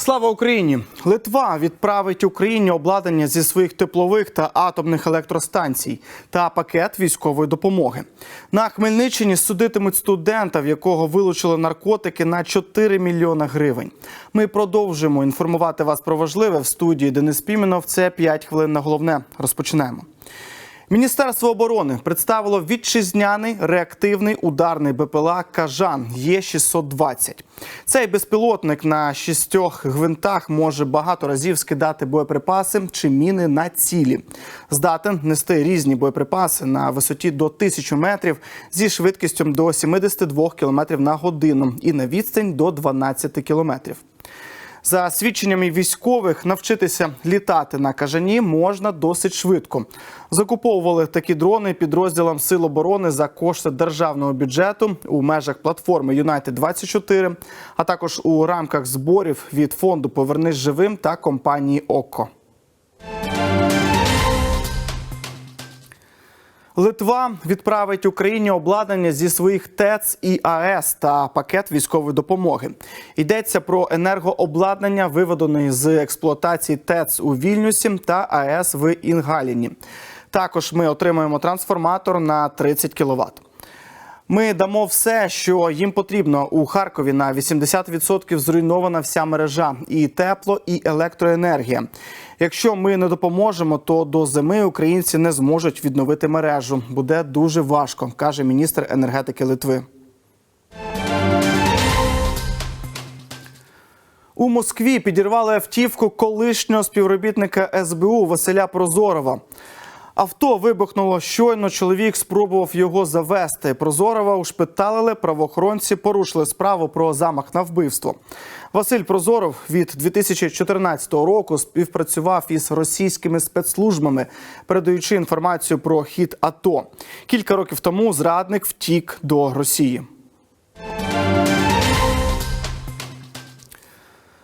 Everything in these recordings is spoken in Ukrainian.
Слава Україні! Литва відправить Україні обладнання зі своїх теплових та атомних електростанцій та пакет військової допомоги. На Хмельниччині судитимуть студента, в якого вилучили наркотики на 4 мільйона гривень. Ми продовжуємо інформувати вас про важливе в студії Денис Піменов. Це 5 хвилин на головне. Розпочинаємо. Міністерство оборони представило вітчизняний реактивний ударний БПЛА Кажан Є 620 Цей безпілотник на шістьох гвинтах може багато разів скидати боєприпаси чи міни на цілі. Здатен нести різні боєприпаси на висоті до 1000 метрів зі швидкістю до 72 км на годину і на відстань до 12 кілометрів. За свідченнями військових, навчитися літати на кажані можна досить швидко. Закуповували такі дрони підрозділам Сил оборони за кошти державного бюджету у межах платформи Юнайтед 24 а також у рамках зборів від фонду Повернись живим та компанії ОКО. Литва відправить Україні обладнання зі своїх ТЕЦ і АЕС та пакет військової допомоги. Йдеться про енергообладнання, виведеної з експлуатації ТЕЦ у Вільнюсі та АЕС в Інгаліні. Також ми отримаємо трансформатор на 30 кВт. Ми дамо все, що їм потрібно у Харкові. На 80% зруйнована вся мережа і тепло, і електроенергія. Якщо ми не допоможемо, то до зими українці не зможуть відновити мережу. Буде дуже важко, каже міністр енергетики Литви. У Москві підірвали автівку колишнього співробітника СБУ Василя Прозорова. Авто вибухнуло щойно. Чоловік спробував його завести. Прозорова ушпиталили. Правоохоронці порушили справу про замах на вбивство. Василь Прозоров від 2014 року співпрацював із російськими спецслужбами, передаючи інформацію про хід АТО. Кілька років тому зрадник втік до Росії.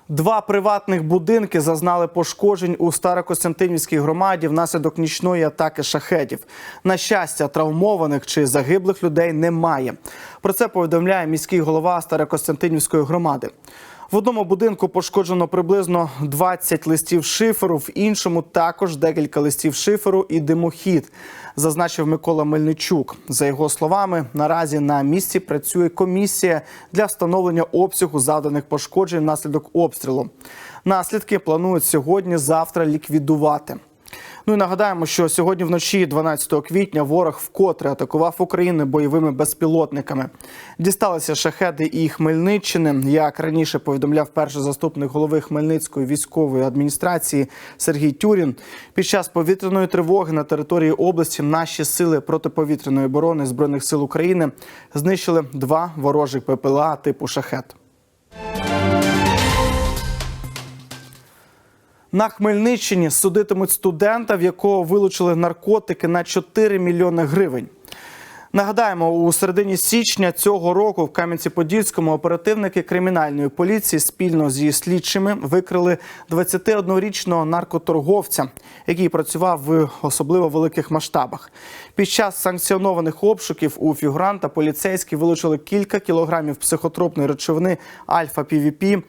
Два приватних будинки зазнали пошкоджень у Старокостянтинівській громаді внаслідок нічної атаки шахедів. На щастя, травмованих чи загиблих людей немає. Про це повідомляє міський голова Старокостянтинівської громади. В одному будинку пошкоджено приблизно 20 листів шиферу, в іншому також декілька листів шиферу і димохід, зазначив Микола Мельничук. За його словами, наразі на місці працює комісія для встановлення обсягу завданих пошкоджень внаслідок обстрілу. Наслідки планують сьогодні-завтра ліквідувати. Ну і нагадаємо, що сьогодні вночі, 12 квітня, ворог вкотре атакував Україну бойовими безпілотниками. Дісталися шахеди і Хмельниччини. Як раніше повідомляв перший заступник голови Хмельницької військової адміністрації Сергій Тюрін. Під час повітряної тривоги на території області наші сили протиповітряної оборони збройних сил України знищили два ворожих ППЛА типу шахет. На Хмельниччині судитимуть студента, в якого вилучили наркотики на 4 мільйони гривень. Нагадаємо, у середині січня цього року в Кам'янці-Подільському оперативники кримінальної поліції спільно зі слідчими викрили 21-річного наркоторговця, який працював в особливо великих масштабах. Під час санкціонованих обшуків у фігуранта поліцейські вилучили кілька кілограмів психотропної речовини альфа-півіпі,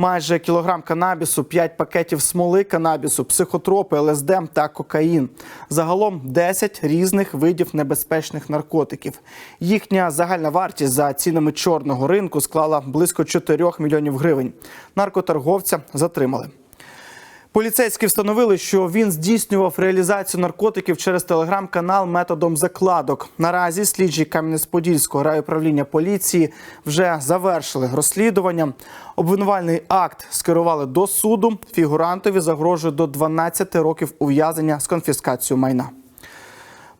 майже кілограм канабісу, 5 пакетів смоли канабісу, психотропи, ЛСД та кокаїн. Загалом 10 різних видів небезпечних наркотиків. Їхня загальна вартість за цінами чорного ринку склала близько 4 мільйонів гривень. Наркоторговця затримали. Поліцейські встановили, що він здійснював реалізацію наркотиків через телеграм-канал методом закладок. Наразі слідчі Кам'янець-Подільського райуправління поліції вже завершили розслідування. Обвинувальний акт скерували до суду. Фігурантові загрожує до 12 років ув'язнення з конфіскацією майна.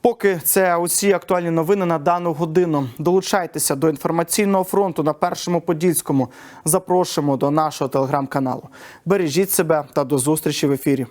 Поки це усі актуальні новини на дану годину. Долучайтеся до інформаційного фронту на першому подільському. Запрошуємо до нашого телеграм-каналу. Бережіть себе та до зустрічі в ефірі.